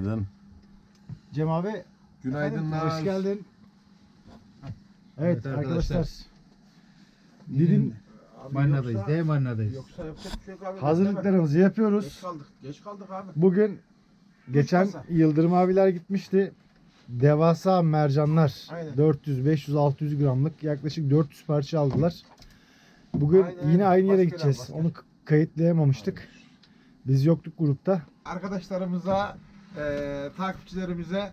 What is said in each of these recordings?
Günaydın. Cem abi Günaydınlar. hoş geldin. Evet, Evet arkadaşlar. arkadaşlar. Didim Abi marinadayız. yoksa- Değil marinadayız. Yoksa yapacak bir şey yok abi. Hazırlıklarımızı Geç yapıyoruz. kaldık. Geç kaldık abi. Bugün geçen kasa. Yıldırım abiler gitmişti. Devasa mercanlar. Aynen. 400, 500, 600 gramlık yaklaşık 400 parça aldılar. Bugün Aynen, yine aynı yere gideceğiz. Onu kayıtlayamamıştık. Biz yoktuk grupta. Arkadaşlarımıza, eee takipçilerimize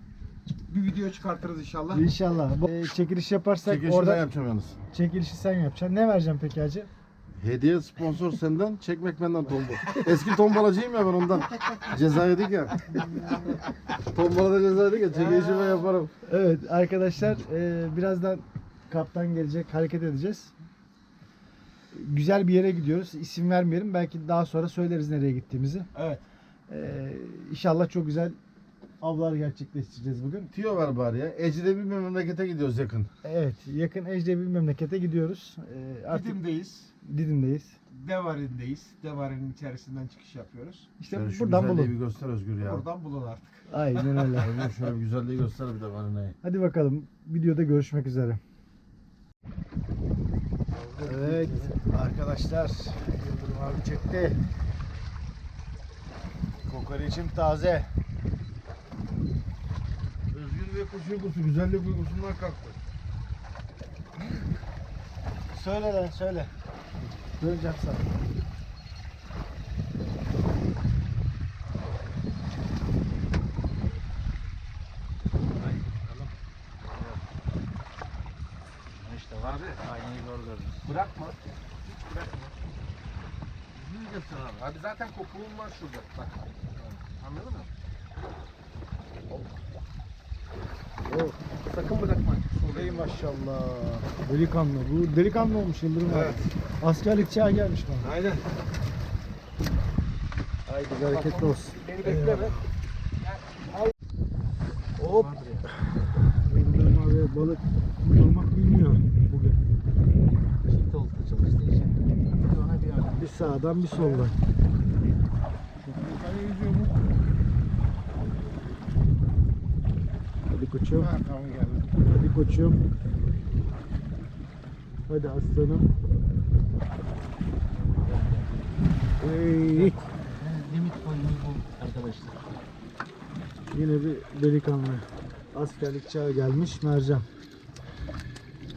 bir video çıkartırız inşallah. İnşallah. Bu, e, çekiliş yaparsak Çekilişi orada ben yapacağım yalnız. çekilişi sen yapacaksın. Ne vereceğim peki hacı? Hediye sponsor senden, çekmek benden tombul. Eski tombalacıyım ya ben ondan. Ceza yedik ya. Tombalada ceza yedik ya, çekilişi ben yaparım. Evet arkadaşlar e, birazdan kaptan gelecek hareket edeceğiz. Güzel bir yere gidiyoruz. İsim vermeyelim. Belki daha sonra söyleriz nereye gittiğimizi. Evet. E, inşallah çok güzel avlar gerçekleştireceğiz bugün. Tiyo ver bari ya. Ecnebi bir memlekete gidiyoruz yakın. Evet yakın ecnebi bir memlekete gidiyoruz. E, artık Didim'deyiz. Didim'deyiz. Devarin'deyiz. Devarin'in içerisinden çıkış yapıyoruz. İşte Şöyle şu buradan güzelliği bir bulun. göster Özgür ya. Oradan bulun artık. Aynen öyle. Özgür şöyle bir güzelliği göster bir de bana ne. Hadi bakalım videoda görüşmek üzere. Evet arkadaşlar Yıldırım abi çekti. Kokoreçim taze. Özgür ve kuş uykusu, güzellik uykusundan kalktı. Söyle lan söyle. Döneceğim sana. İşte var ya. Aynayı zor gördüm. Bırakma. Hiç bırakma. Yüzünü göster abi. Abi zaten kopuğum var şurada. Bak. Anladın mı? Oh. Sakın bırakma. Ey maşallah. Delikanlı. Bu delikanlı olmuş Yıldırım abi. Evet. Askerlik çağı gelmiş bana. Aynen. Haydi bereketli olsun. Beni bekleme. Hop. Yıldırım abi balık tutmak bilmiyor bugün. Çift olta çalıştığı için. Bir sağdan bir soldan. Yukarı yüzüyor mu? Hadi koçum. Ha tamam geldi. Hadi koçum. Hadi aslanım. Hey. Limit boyunu bu arkadaşlar. Yine bir delikanlı. Askerlik çağı gelmiş mercan.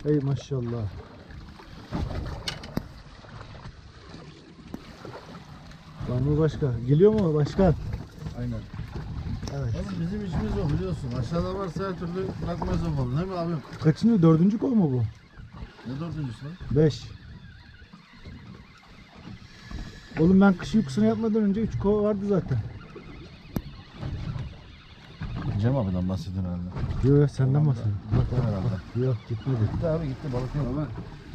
Ey maşallah. Var mı başka? Geliyor mu başkan? Aynen. Bizim işimiz o biliyorsun. Aşağıda varsa her türlü bırakmayız o balığı değil mi abim? Kaçıncı? Dördüncü kol mu bu? Ne dördüncüsü lan? Beş. Oğlum ben kış uykusuna yatmadan önce üç kol vardı zaten. Cem abiden bahsedin herhalde. Yok yok senden bahsediyorum. Bak herhalde. Yok gitmedi. Gitti abi gitti balık yok. Ama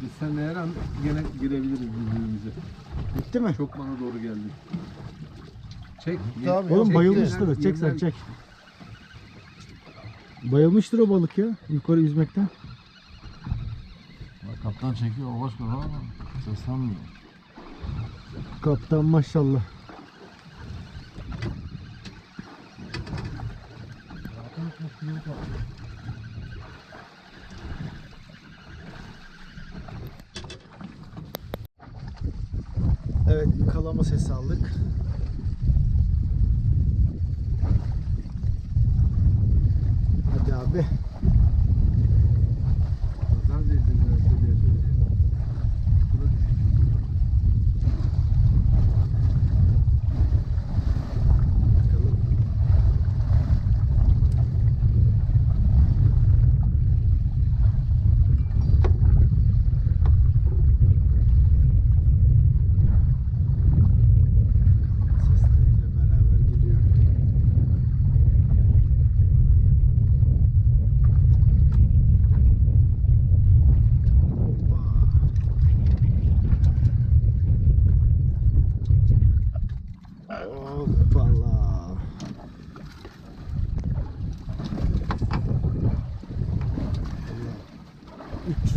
biz seninle her an gene girebiliriz birbirimize. Gitti mi? Çok bana doğru geldi. Çek. Gitti abi. Oğlum o. yerden- Çek sen çek. Bayılmıştır o balık ya. Yukarı yüzmekten. Bak kaptan çekiyor o başka ama seslenmiyor. Kaptan maşallah. Evet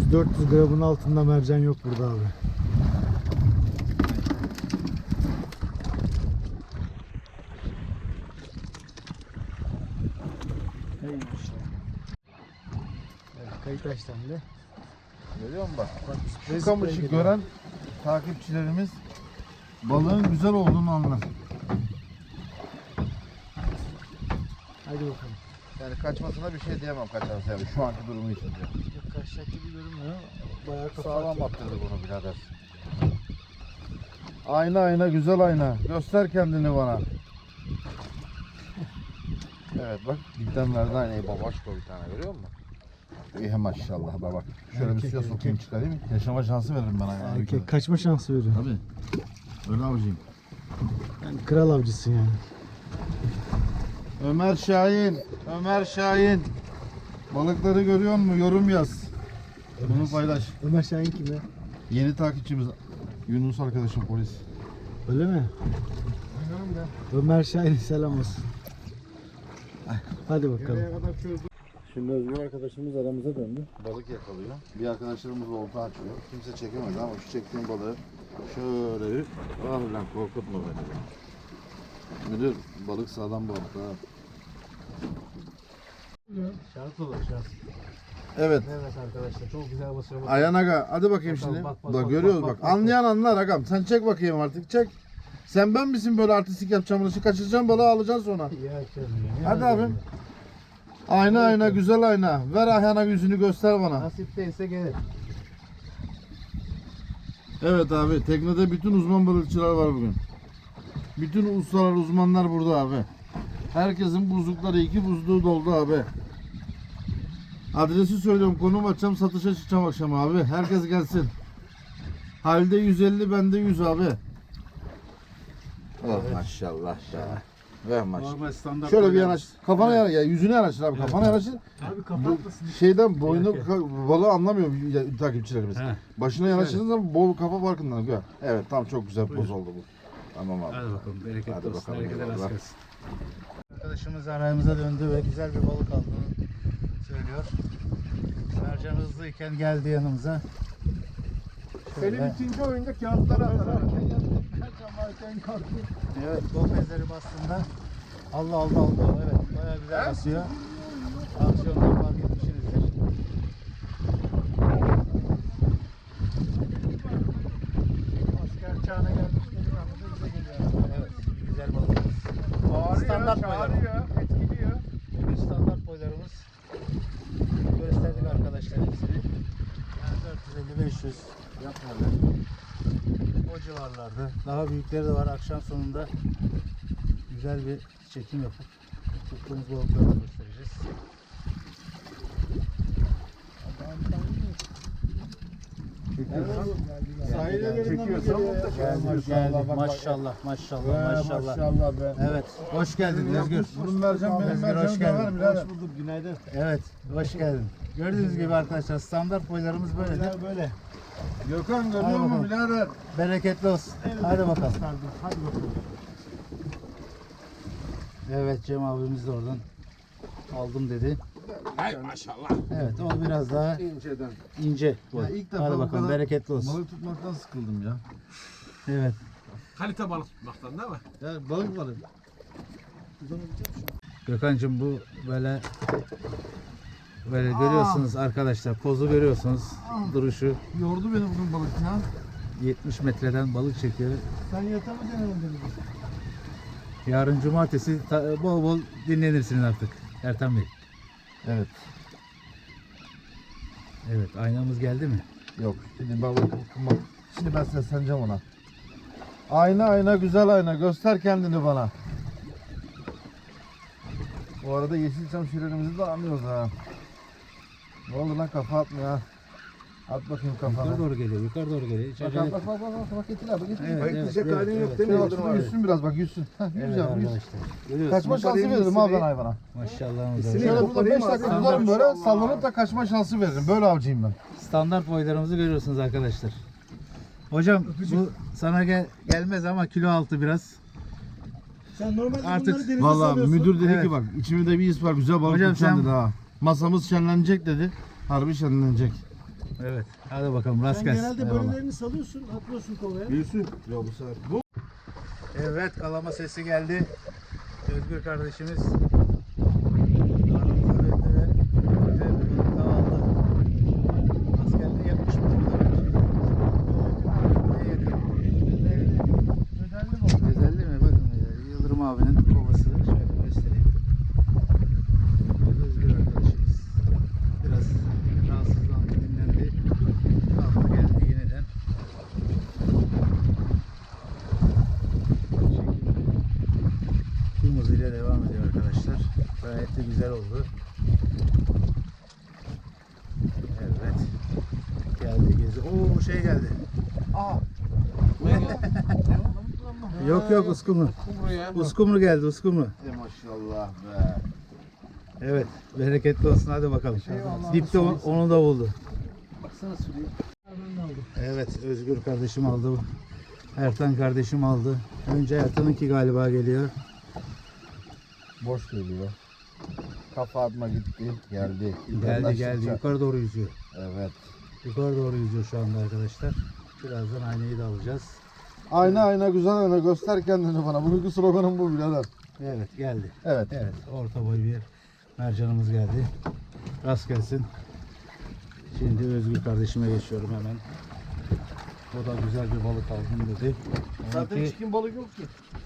300-400 gramın altında mercan yok burada abi. Evet, kayıt açtım. Görüyor musun bak? bak kamışı gören takipçilerimiz balığın güzel olduğunu anlar. Hadi bakalım. Yani kaçmasına bir şey diyemem kaçarsa yani şu anki durumu için diyorum. Kaçacak gibi görünmüyor. Bayağı Sağlam atıyor. attırdık onu birader. Ayna ayna güzel ayna. Göster kendini bana. Evet bak dipten verdi aynayı babaşko bir tane görüyor musun? İyi maşallah bak bak. Şöyle bir Erkek, suya sokayım erkek. çıkarayım. Yaşama şansı veririm ben aynaya. Erkek kaçma şansı veriyor. Tabii. Öyle avcıyım. Yani kral avcısın yani. Ömer Şahin. Ömer Şahin. Balıkları görüyor musun? Yorum yaz. Bunu paylaş. Ömer Şahin kim ya? Yeni takipçimiz Yunus arkadaşım polis. Öyle mi? Ömer Şahin selam olsun. Hadi bakalım. Şimdi Özgür arkadaşımız aramıza döndü. Balık yakalıyor. Bir arkadaşlarımız olta açıyor. Kimse çekemez ama şu çektiğim balığı şöyle bir ah lan korkutma beni. Müdür balık sağlam balık ha. Şart olur şart. Evet. Evet arkadaşlar çok güzel basıyor. Ayhan aga hadi bakayım Bakalım, şimdi. bak, bak, Bak, bak, görüyoruz bak, bak, bak, bak. Anlayan anlar agam. Sen çek bakayım artık çek. Sen ben misin böyle artistik yapacağım bunu? Kaçıracağım balığı alacaksın sonra. Ya. Hadi abim. Ayna ayna güzel ayna. Ver Ayhan'a yüzünü göster bana. Nasip değilse gelir. Evet abi teknede bütün uzman balıkçılar var bugün. Bütün ustalar uzmanlar burada abi. Herkesin buzlukları iki buzluğu doldu abi. Adresi söylüyorum konum açacağım satışa çıkacağım akşam abi. Herkes gelsin. Halde 150 bende 100 abi. Oh maşallah ya. Ver maşallah. Normal standart. Şöyle bir yanaş. Kafana yanaş. Ya yüzüne yanaşır abi. Kafana yanaşır. Abi kapatmasın. şeyden boynu balığı anlamıyor ya- takipçilerimiz. He. Başına yanaştığınız zaman bol kafa farkından gör. Evet tam çok güzel poz oldu bu. Tamam abi. Hadi bakalım bereketli Hadi olsun. bakalım, rast eyvallah. gelsin. Arkadaşımız aramıza döndü ve güzel bir balık aldığını söylüyor. Mercan hızlıyken geldi yanımıza. Şöyle. Senin ikinci oyunda kağıtları atar. Evet, Lopezleri bastığında Allah Allah Allah. Evet, bayağı güzel basıyor. Aksiyondan fark etmişsinizdir. Asker çağına gelmiş delikanlı da bize geliyor. Evet, bir güzel balığımız. Standart boyları. etkiliyor. Bugün standart boylarımız gösterdik arkadaşlar hepsini. Yani 450-500 yapmadı. O civarlarda. Daha büyükleri de var. Akşam sonunda güzel bir çekim yapıp tuttuğumuz balıkları göstereceğiz. Çekiyorsan Geldik, geldik. Maşallah, maşallah, maşallah. Maşallah be. Evet, hoş geldin Özgür. Bunun mercan benim Özgür, hoş geldin. birader. bulduk, günaydın. Evet, hoş geldin. Gördüğünüz gibi arkadaşlar standart boylarımız böyledir. Böyle. Gökhan Hadi görüyor musun bakalım. birader? Bereketli olsun. Hadi bakalım. Hadi bakalım. Evet Cem abimiz de oradan aldım dedi. Hay maşallah. Evet o biraz daha İnceden. ince. boy. Ya ilk defa Hadi bu bakalım kadar bereketli olsun. Balık tutmaktan sıkıldım ya. Evet. Kalite balık tutmaktan değil mi? Ya balık var. Gökhan'cığım bu böyle böyle görüyorsunuz arkadaşlar pozu görüyorsunuz duruşu Yordu beni bugün balık ya. 70 metreden balık çekiyor. Sen denemedin mi? Yarın cumartesi ta- bol bol dinlenirsiniz artık Ertan Bey. Evet. Evet aynamız geldi mi? Yok. Şimdi balık bak. Şimdi ben sesleneceğim ona. Ayna ayna güzel ayna göster kendini bana. Bu arada Yeşilçam şirinimizi de anlıyoruz ha. Ne oldu lan kafa atma ya. At bakayım kafana. Yukarı doğru geliyor yukarı doğru geliyor. Hiç Bak acele bak bak bak bak bak getir abi getir. Evet, Bak, evet, halin yok evet, değil mi? Bak Yıldırım abi? yüzsün biraz bak yüzsün. Heh, yüz Evet yap yüz. arkadaşlar. Görüyorsunuz. Kaçma şansı Koparayım veririm abi ben hayvana. Maşallahımız var. Misini Şöyle burada koparayım 5 dakika abi. tutarım böyle Maşallah. sallanıp da kaçma şansı veririm. Böyle avcıyım ben. Standart boylarımızı görüyorsunuz arkadaşlar. Hocam bu sana gel gelmez ama kilo altı biraz. Sen normalde Artık- bunları denize Valla salıyorsun. müdür dedi Evet. ki bak içimde bir his var güzel balık Hocam tutacaksın sen- dedi ha. Masamız şenlenecek dedi. Harbi şenlenecek. Evet. Hadi bakalım rast Sen gelsin. genelde Eyvallah. salıyorsun, atlıyorsun kovaya. Büyüsün. Ya bu sefer. Bu. Evet kalama sesi geldi. Özgür kardeşimiz. Aramıza döndü ve güzel bir balık daha aldı. güzel oldu. Evet. Geldi. Oo şey geldi. Aa. Yok yok uskumru. Uskumru geldi uskumru. E maşallah be. Evet. Bereketli olsun hadi bakalım. Eyvallah. Dipte on- onu da buldu. Baksana sürüyü. Evet Özgür kardeşim aldı. Ertan kardeşim aldı. Önce Ertan'ınki galiba geliyor. Boş geliyor. Kafa atma gitti. Geldi. Geldi geldi. Yukarı doğru yüzüyor. Evet. Yukarı doğru yüzüyor şu anda arkadaşlar. Birazdan aynayı da alacağız. Ayna ayna güzel ayna göster kendini bana. Bugünkü sloganım bu birader. Evet geldi. Evet. Evet orta boy bir mercanımız geldi. Rast gelsin. Şimdi Özgür kardeşime geçiyorum hemen. O da güzel bir balık aldım dedi. Zaten Onunki, hiç kim balık yok ki.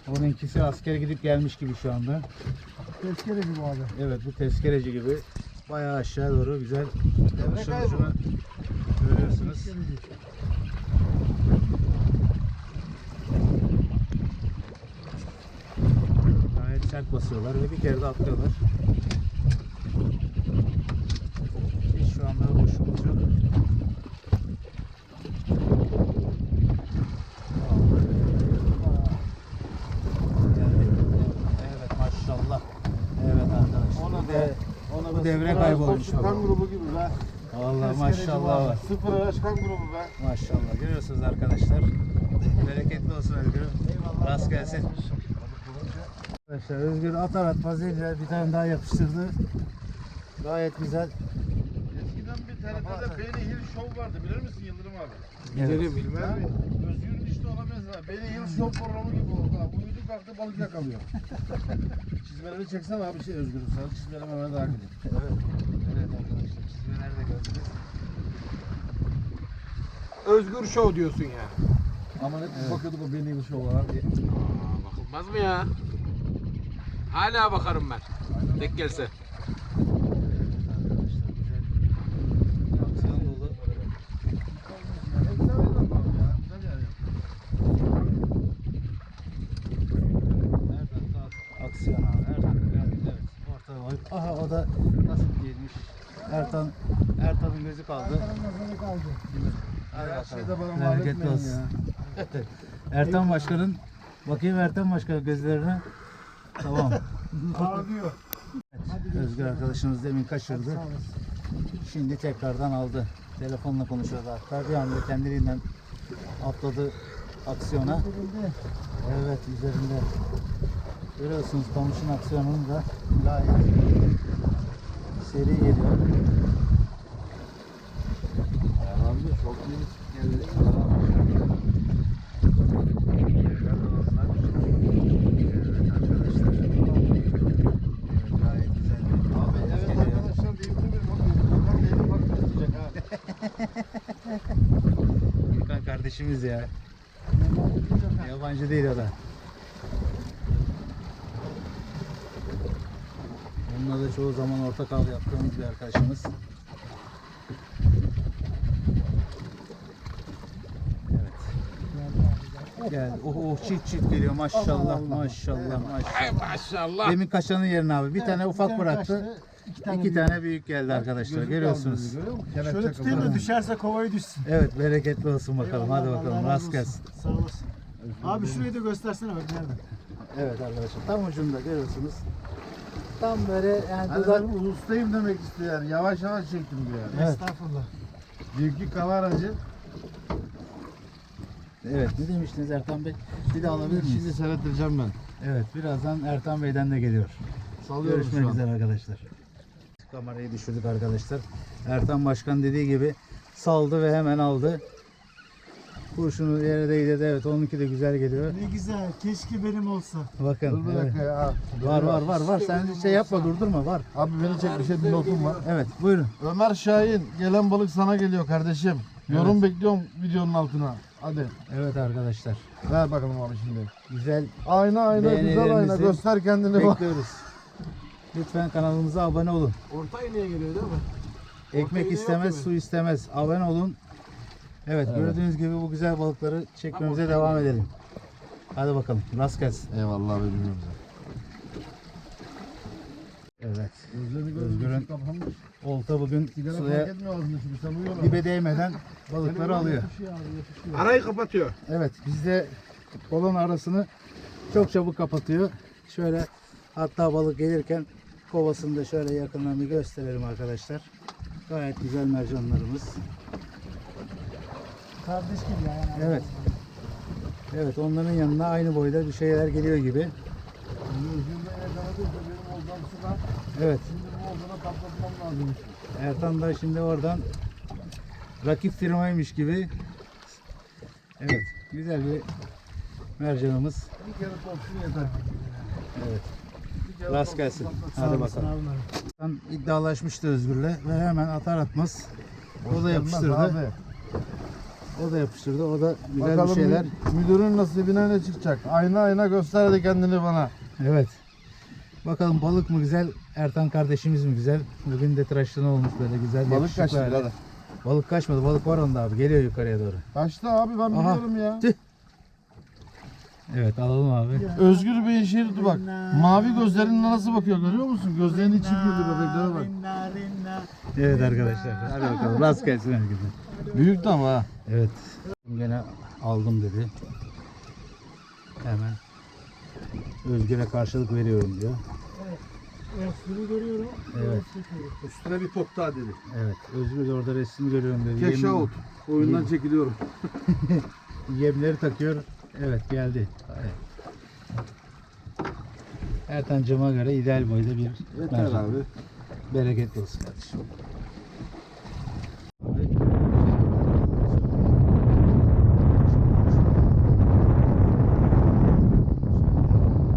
onunkisi askere gidip gelmiş gibi şu anda. Tezkere gibi abi. Evet bu tezkereci gibi bayağı aşağı doğru güzel ışın kaybı. Görüyorsunuz. Gayet sert basıyorlar ve bir kere de atlıyorlar. Hiç şu anda boşluğumuz yok. Evet maşallah. Evet arkadaşlar. Ona de- Bu devre kaybolmuş araç Kan baba. grubu gibi be. Vallahi maşallah var. Sıfır araç kan grubu be. Maşallah görüyorsunuz arkadaşlar. Bereketli olsun Özgür. Rast gelsin. Arkadaşlar Özgür atar atmaz elle bir tane daha yapıştırdı. Gayet güzel. Eskiden bir TRT'de Beni Hill Show vardı bilir misin Yıldırım abi? Evet. Bilmem mi? Özgür'ün işte ona benzer. Beni Hill Show programı gibi oldu. ha. Uyudu kalktı balık yakalıyor. Çizmeleri çeksene abi şey Özgür'ün. Sarı çizmeleri hemen takip edin. Evet. Evet çizmeler de gördünüz. Özgür Show diyorsun ya. Ama hep bakıyorduk o Beni Hill Show'a diye. Bakılmaz mı ya? Hala bakarım ben. Tek gelse. Arkadaşlar güzel. Aksiyon dolu. Nereden kalk? Aksiyon abi. Ertan geldi. Evet. Ortada boy. Aha o da nasıl giymiş? Ertan Ertan'ın gözü kaldı. Nazarı kaldı. Hadi Her şeyde bana etmeyin olsun. Ertan Başkan'ın bakayım Ertan Başkan gözlerine. Tamam. Ağlıyor. Özgür arkadaşımız demin kaçırdı. Şimdi tekrardan aldı. Telefonla konuşuyordu hatta. Bir anda kendiliğinden atladı aksiyona. Evet üzerinde. Görüyorsunuz komşun aksiyonunu da gayet seri geliyor. Gürkan kardeşimiz ya. Yabancı değil o da. Onunla da çoğu zaman ortak av yaptığımız bir arkadaşımız. Evet. Gel. Oh, oh çift çift geliyor maşallah maşallah maşallah. Ay maşallah. Demin kaçanın yerine abi bir tane ufak bıraktı. iki tane İki büyük. tane büyük geldi arkadaşlar Gözü görüyorsunuz. kaldı, görüyor musun? Kelepçe Şöyle tutayım da kapalı. düşerse kovaya düşsün. Evet bereketli olsun bakalım hadi Eyvallah, bakalım Allah rast gelsin. Sağ olasın. Abi şurayı da göstersene bak nerede? Evet arkadaşlar tam ucunda görüyorsunuz. Tam böyle yani Hani dudak ben ustayım demek istiyor yani. Yavaş yavaş çektim diyor yani. Evet. Estağfurullah. Büyüklük kavaracı. Evet ne demiştiniz Ertan Bey? Bir de alabilir miyiz? Şimdi seyrettireceğim ben. Evet birazdan Ertan Bey'den de geliyor. Salıyorum Görüşmek üzere arkadaşlar. Kamerayı düşürdük arkadaşlar. Ertan Başkan dediği gibi saldı ve hemen aldı. Kurşunu yere değdi. Evet onunki de güzel geliyor. Ne güzel. Keşke benim olsa. Bakın. Dur bir evet. dakika ya. Var var var var. Sen şey yapma durdurma var. Abi beni çek bir şey bir notum var. Evet buyurun. Ömer Şahin gelen balık sana geliyor kardeşim. Yorum bekliyorum videonun altına. Hadi Evet arkadaşlar. ver bakalım abi şimdi. Güzel Ayna ayna güzel ayna Beğenilerinizi göster kendini bak. bekliyoruz. Lütfen kanalımıza abone olun. Orta iğneye geliyor değil mi? Ekmek iğne istemez, su istemez. Abone olun. Evet, gördüğünüz gibi bu güzel balıkları çekmemize devam edelim. Hadi bakalım. Rast gelsin. Eyvallah abi bilmiyorum. Evet. Özgür'ün olta bugün Sigara suya dibe değmeden balıkları alıyor. Yapışıyor abi yapışıyor. Arayı kapatıyor. Evet bizde balon arasını çok çabuk kapatıyor. Şöyle hatta balık gelirken kovasını da şöyle yakından bir gösterelim arkadaşlar. Gayet güzel mercanlarımız. Kardeş gibi yani. Evet. Evet onların yanına aynı boyda bir şeyler geliyor gibi. Evet şimdi bu oldana patlatmam lazım. Ertan da şimdi oradan rakip firmaymış gibi. Evet güzel bir mercanımız. Bir kere topsun yeter. Evet. Rast gelsin. Hadi bakalım. İddialaşmıştı Özgür'le ve hemen atar atmaz o da yapıştırdı. Abi. O da yapıştırdı. O da güzel Bakalım bir şeyler. mü- müdürün nasibine ne çıkacak? Ayna ayna gösterdi kendini bana. Evet. Bakalım balık mı güzel, Ertan kardeşimiz mi güzel? Bugün de tıraşlı olmuş böyle güzel Balık yakışıklı kaçtı hali. birader. Balık kaçmadı. Balık var onda abi. Geliyor yukarıya doğru. Kaçtı abi ben Aha. biliyorum ya. Tüh. Evet alalım abi. Özgür Bey'in şeridi bak. Mavi gözlerinle nasıl bakıyor görüyor musun? Gözlerinin içi güldü bebeklere bak. Evet arkadaşlar. Hadi bakalım. Rast gelsin herkese. Büyük de ama ha. Evet. Gene aldım dedi. Hemen Özgür'e karşılık veriyorum diyor. Resmini görüyorum. Evet. Üstüne bir pok daha dedi. Evet. Özgür de orada resmini görüyorum dedi. Cash Yem- out. Oyundan çekiliyorum. Yemleri takıyor. Evet geldi. Evet. Ertan'cıma göre ideal boyda bir Yeter mercan. abi. Bereketli olsun kardeşim. Abi.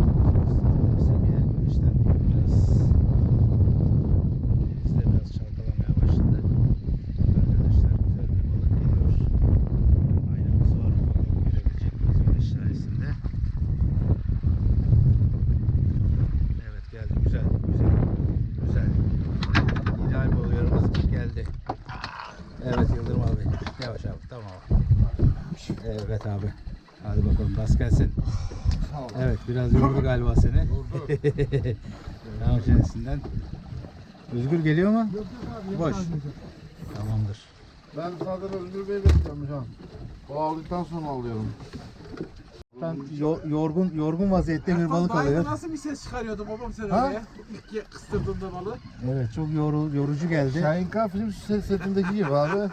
Seviye güneşten biraz denizde biraz çalkalamaya başladı. Arkadaşlar güzel bir balık geliyor. Aynamız var. Görebilecek miyiz güneş sayesinde? Evet geldi güzel güzel güzel. İdeal boylarımız geldi. Evet Yıldırım abi. Yavaş abi tamam. Evet abi. Hadi bakalım rast gelsin. Evet biraz yordu galiba seni. tamam çenesinden. Özgür geliyor mu? Boş. Tamamdır. Ben sadece Özgür Bey'i bekliyorum an. O aldıktan sonra alıyorum. Ben yo- yorgun yorgun vaziyette bir balık alıyor. Nasıl bir ses çıkarıyordu babam sen Ha? oraya? İlk kıstırdığında balığı. Evet çok yoru, yorucu geldi. Şahinka film set- setindeki gibi abi.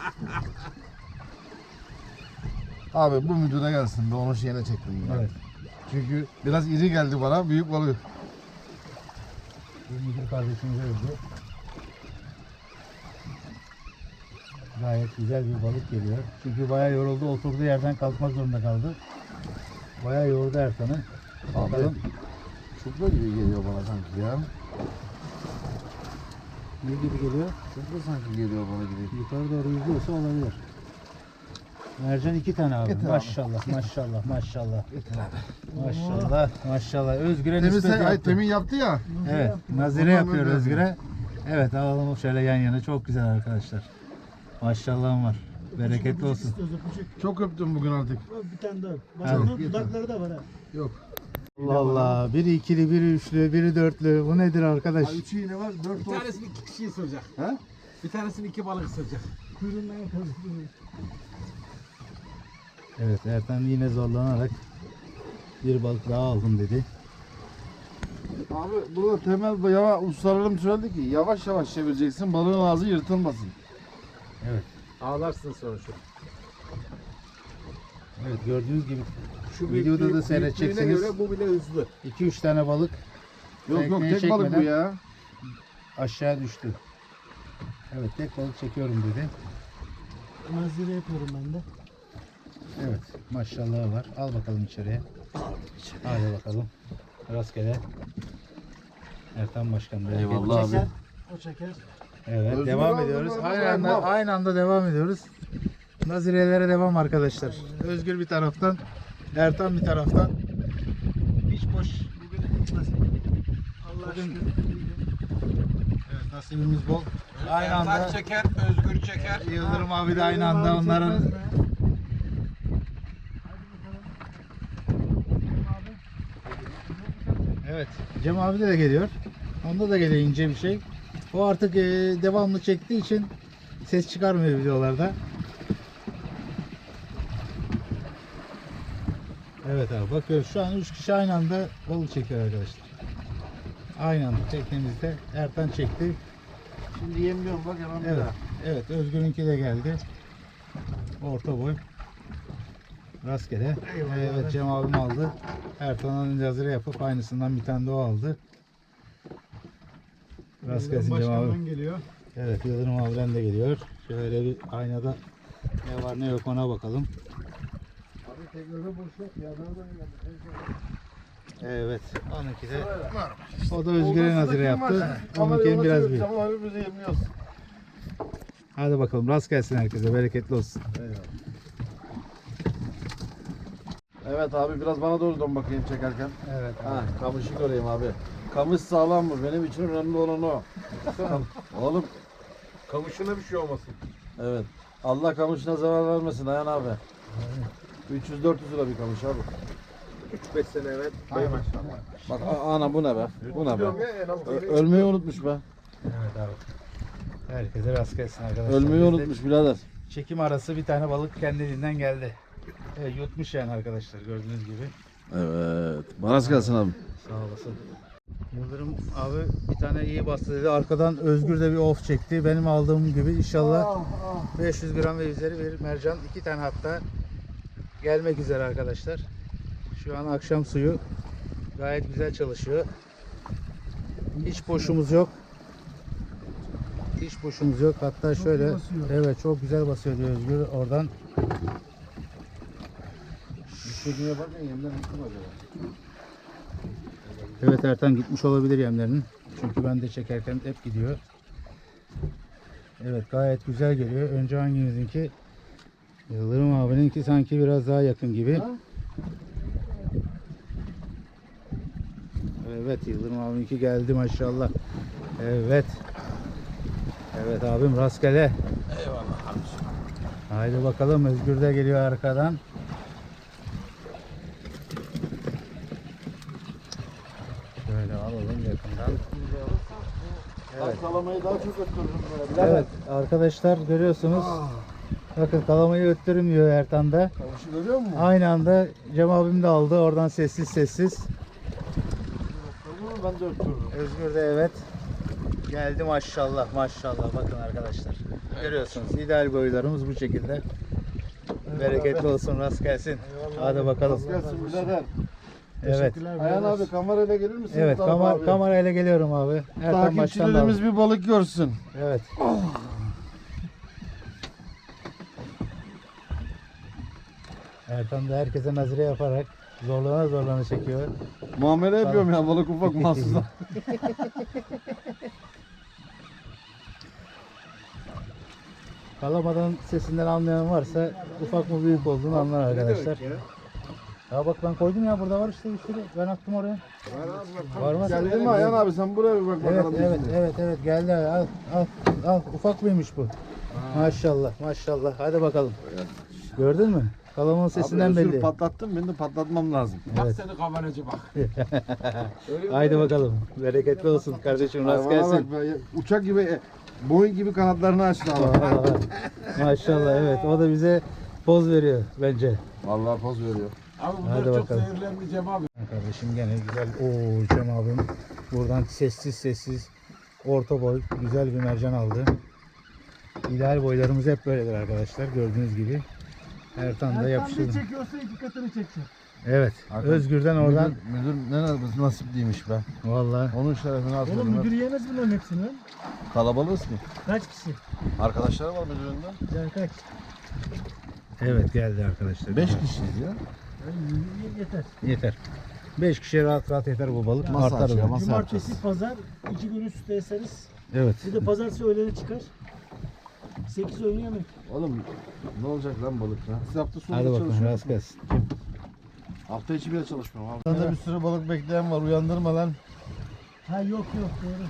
Abi bu müdüre gelsin. Ben onun şeyine çektim bunu. Evet. Çünkü biraz iri geldi bana. Büyük balık. Bu müdür kardeşimiz öldü. Gayet güzel bir balık geliyor. Çünkü bayağı yoruldu. Oturduğu yerden kalkmak zorunda kaldı. Bayağı yordu Ertan'ı. Bakalım Çupra gibi geliyor bana sanki ya. ne gibi geliyor. Çupra sanki geliyor bana gibi. Yukarı doğru yüzüyorsa olabilir. Mercan iki tane abi. Getir abi. maşallah, maşallah, maşallah. Yeter abi. Maşallah, maşallah. Özgür'e nispet sen, ay, yaptı. temin yaptı ya. Evet, nazire Ondan yapıyor böyle Özgür'e. Evet, alalım şöyle yan yana. Çok güzel arkadaşlar. Maşallahım var. Bereketli olsun. Çok öptüm bugün artık. Bir tane daha. Bak onun dudakları da var ha. Yok. Allah Allah. Biri ikili, biri üçlü, biri dörtlü. Bu nedir arkadaş? Ay, üçü yine var. Dört Bir olsun. tanesini iki kişi ısıracak. He? Bir tanesini iki balık ısıracak. Kuyruğundan yaparız. Evet, Ertan yine zorlanarak bir balık daha aldım dedi. Abi burada temel yava ustalarım söyledi ki yavaş yavaş çevireceksin balığın ağzı yırtılmasın. Ağlarsın sonra şu. Evet, gördüğünüz gibi Şu Videoda da seyredeceksiniz. göre bu bile hızlı. 2-3 tane balık Yok yok tek balık bu ya. aşağı düştü. Evet, tek balık çekiyorum dedi. Nazire yapıyorum ben de. Evet, maşallah var. Al bakalım içeriye. Hadi bakalım. Rastgele. Ertan Başkan. bereket. Eyvallah abi. O çeker. Evet, Özgür devam abi, ediyoruz. Özgür Aynı anda, devam. aynı anda devam ediyoruz. Nazirelere devam arkadaşlar. Özgür bir taraftan, Ertan bir taraftan. Hiç boş. Allah Bugün- aşkına. Evet, nasibimiz bol. Aynı anda çeker, Özgür çeker. Yıldırım abi de aynı anda onların Evet. Cem abi de, de geliyor. Onda da geliyor ince bir şey. O artık e, devamlı çektiği için ses çıkarmıyor videolarda. Evet abi bakıyoruz şu an 3 kişi aynı anda balık çekiyor arkadaşlar. Aynı anda teknemizde Ertan çekti. Şimdi yemliyorum bak hemen Evet. daha. Evet Özgür'ünki de geldi. Orta boy. Rastgele. Evet Cem abim aldı. Ertan'ın önce hazır yapıp aynısından bir tane de o aldı. Rast gelsin Cem abi. Geliyor. Evet Yıldırım abiden de geliyor. Şöyle bir aynada ne var ne yok ona bakalım. Abi teknede boş yok ya. Nereden geldi? Evet. Onunki de o da Özgür'ün hazır yaptı. Onunkinin biraz büyük. Tamam abi bizi yemliyoruz. Hadi bakalım rast gelsin herkese. Bereketli olsun. Evet abi biraz bana doğru dön bakayım çekerken. Evet. Ha, kamışı göreyim abi. Kamış sağlam mı? Benim için önemli olan o. Oğlum Kamışına bir şey olmasın. evet. Allah kamışına zarar vermesin Ayhan abi. 300-400 lira bir kamış abi. 3-5 sene evet. Hay Bak ana bu ne be? Bu ne be? Ö- ölmeyi unutmuş be. Evet abi. Herkese rast gelsin arkadaşlar. Ölmeyi Biz de unutmuş birader. Çekim arası bir tane balık kendiliğinden geldi. Evet, yutmuş yani arkadaşlar gördüğünüz gibi. Evet. Baras gelsin abi. Sağ olasın. Yıldırım abi bir tane iyi bastı dedi. Arkadan Özgür de bir off çekti. Benim aldığım gibi inşallah 500 gram ve üzeri bir mercan. iki tane hatta gelmek üzere arkadaşlar. Şu an akşam suyu gayet güzel çalışıyor. Hiç boşumuz yok. Hiç boşumuz yok. Hatta şöyle evet çok güzel basıyor diyor Özgür oradan. Düşürmeye bakın yemden unuttum acaba. Evet Ertan gitmiş olabilir yemlerinin. Çünkü ben de çekerken hep gidiyor. Evet gayet güzel geliyor. Önce hangimizinki? Yıldırım abininki sanki biraz daha yakın gibi. Evet Yıldırım abininki geldi maşallah. Evet. Evet abim rastgele. Eyvallah kardeşim. Haydi bakalım Özgür de geliyor arkadan. Şöyle alalım yakından. Evet. Kalamayı daha çok böyle. Evet arkadaşlar görüyorsunuz. Bakın kalamayı öttürüm diyor Ertan da. Kamışı görüyor musun? Aynı anda Cem abim de aldı. Oradan sessiz sessiz. Ben de öttürürüm. Özgür de evet. Geldi maşallah maşallah. Bakın arkadaşlar. Görüyorsunuz ideal boylarımız bu şekilde. Bereketli olsun rast gelsin. Hadi bakalım. Gelsin birader. Evet. Ayhan abi kamerayla gelir misin? Evet bu tarafa kama abi? kamerayla geliyorum abi. Da Takipçilerimiz bir balık görsün. Evet. Ertan da herkese nazire yaparak zorlana zorlana çekiyor. Muamele yapıyorum ya balık ufak mahsusla. Kalamadan sesinden anlayan varsa ufak mı büyük olduğunu anlar arkadaşlar. Ya bak ben koydum ya burada var işte bir sürü. Ben attım oraya. Var mı? Geldin mi Ayhan abi sen buraya bir bak Evet bakalım. evet şimdi. evet evet geldi al al al ufak mıymış bu? Maşallah maşallah hadi bakalım. Gördün mü? Kalamanın sesinden Abi özür belli. patlattın beni de patlatmam lazım. Bak seni kameracı bak. Haydi bakalım. Bereketli olsun kardeşim rast Hayvana gelsin. bak be, uçak gibi, e, Boeing gibi kanatlarını açtı ama. Vallahi. Maşallah evet o da bize poz veriyor bence. Vallahi poz veriyor. Abi Hadi bunlar çok bakalım. zehirlendi Cem abi. Kardeşim gene güzel. Oo Cem abim buradan sessiz sessiz orta boy güzel bir mercan aldı. İdeal boylarımız hep böyledir arkadaşlar gördüğünüz gibi. Ertan da Ertan bir yapıştırdı. çekiyorsa iki katını çekecek. Evet. Hakan, Özgür'den oradan Müdür, müdür ne nasip- nasipliymiş be. vallahi Onun şerefine Oğlum atmadım. müdür yiyemez bunların hepsini lan. Kalabalığız ki. Kaç kişi? Arkadaşları var müdüründen. Yani kaç? evet geldi arkadaşlar. 5 kişiyiz ya. Yani yeter. Yeter. 5 kişiye rahat rahat yeter bu balık. Masa Artar açıyor, Cumartesi, yapacağız? pazar iki gün üst üste eseriz. Evet. Bir de pazartesi öğlene çıkar. 8 öğün yemek. Oğlum ne olacak lan balık lan? Siz hafta sonu Hadi bakalım rast gelsin. Hafta içi bile çalışmıyorum abi. Burada bir sürü balık bekleyen var uyandırma lan. Ha yok yok doğru.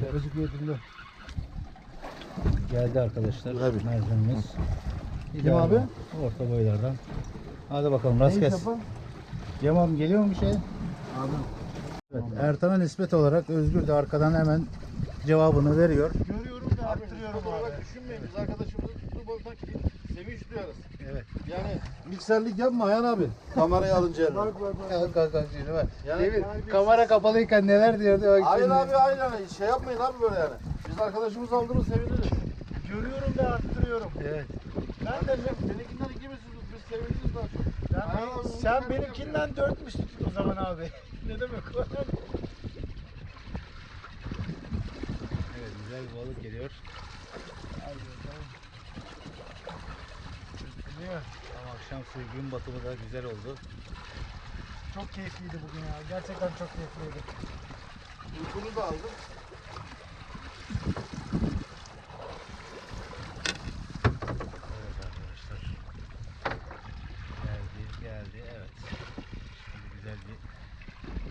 Çarıcık yedinde. Geldi arkadaşlar. Tabii. Mercanımız. Kim abi? Orta boylardan. Hadi bakalım rast gelsin. Cem abi geliyor mu bir şey? Evet, Ertan'a nispet olarak Özgür de arkadan hemen cevabını veriyor. Görüyorum da arttırıyorum olarak düşünmeyin. Biz arkadaşımızın tuttuğu balıktan sevinç duyarız. Evet. Yani mikserlik yapma Ayhan abi. Kamerayı alınca eline. Kalk kalk kalk şimdi bak. Yani- Demin kamera kapalıyken neler diyordu bak Hayır şimdi. abi hayır yani şey yapmayın abi böyle yani. Biz arkadaşımız aldığımız seviniriz. Da arttırıyorum. Evet. Ben de seninkinden iki misiniz biz seviniriz daha çok. Ayhan abi, Sen benimkinden dörtmüş tut o zaman abi. ne demek o? Evet güzel bir balık geliyor. Ama akşam suyu gün batımı da güzel oldu. Çok keyifliydi bugün ya. Gerçekten çok keyifliydi. Uykunu da aldım. Evet arkadaşlar. Geldi geldi evet. Şimdi güzel bir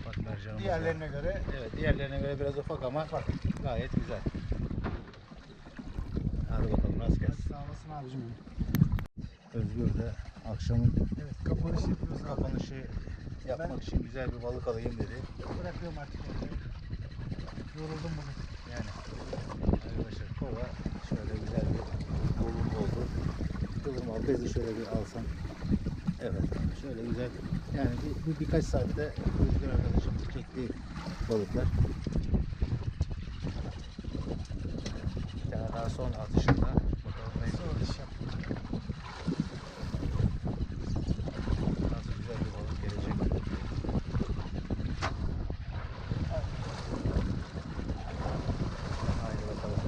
ufak mercanımız var. Diğerlerine göre Evet diğerlerine göre biraz ufak ama gayet güzel. Hadi bakalım rast gelsin. sağ olasın abicim. Özgür de akşamın Evet kapanış yapıyoruz abi. kapanışı yapmak için güzel bir balık alayım dedi. Bırakıyorum artık. Yoruldum bugün. Yani arkadaşlar kova şöyle güzel bir dolum oldu. Kızım al bezi şöyle bir alsam. Evet şöyle güzel. Yani bir, bir birkaç saatte Özgür arkadaşımız çektiği balıklar. Tane daha son atışında bakalım ne Sonra iş yap. nasıl güzel bir balık gelecek. Haydi bakalım.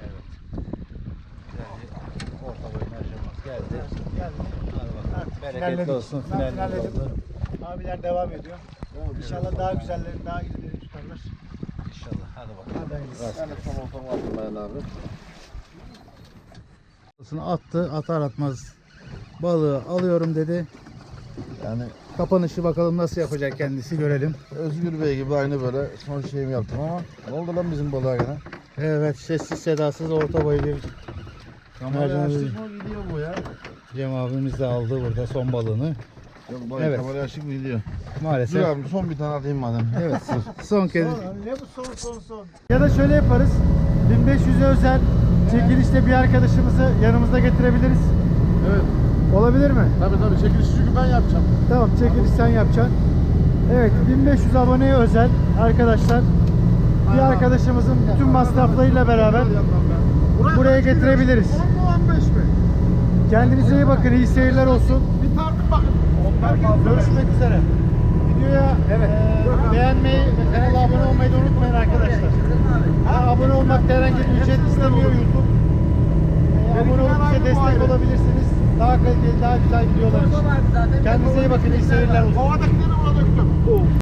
Evet. Güzel bir orta boy mercanımız geldi. Geldi. Hadi bakalım. Artık Bereketli olsun. Ben finalledim. oldu. Abiler devam ediyor. İnşallah daha güzelleri, daha iyileri tutarlar. İnşallah. Hadi bakalım. Hadi hayırlısı. Son ortamı aldım Ayhan abi. Attı atar atmaz balığı alıyorum dedi. Yani Kapanışı bakalım nasıl yapacak kendisi görelim. Özgür Bey gibi aynı böyle son şeyimi yaptım ama ne oldu lan bizim balığa gene? Evet sessiz sedasız orta boy bir Kamera abi. mı gidiyor bu ya? Cem abimiz de aldı burada son balığını. Yok bak Evet. kamera açık mı gidiyor? Dur Maalesef. abi son bir tane atayım madem. Evet son kez. Son, ne bu son son son. Ya da şöyle yaparız. 1500'e özel çekilişte bir arkadaşımızı yanımızda getirebiliriz. Evet. Olabilir mi? Tabii tabii çekiliş çünkü ben yapacağım. Tamam çekiliş sen yapacaksın. Evet 1500 aboneye özel arkadaşlar. Bir arkadaşımızın bütün masraflarıyla beraber buraya getirebiliriz. 15 mi? Kendinize iyi bakın, iyi seyirler olsun. Bir tartın bakın. Görüşmek üzere. Videoya evet. beğenmeyi ve kanala abone olmayı da unutmayın arkadaşlar. Ha, abone olmakta herhangi bir ücret istemiyor YouTube. Ee, abone olup bize destek olabilirsiniz. Daha kaliteli, daha güzel videolar için. Kendinize iyi bakın, iyi seyirler olsun. Kovadakileri buna döktüm.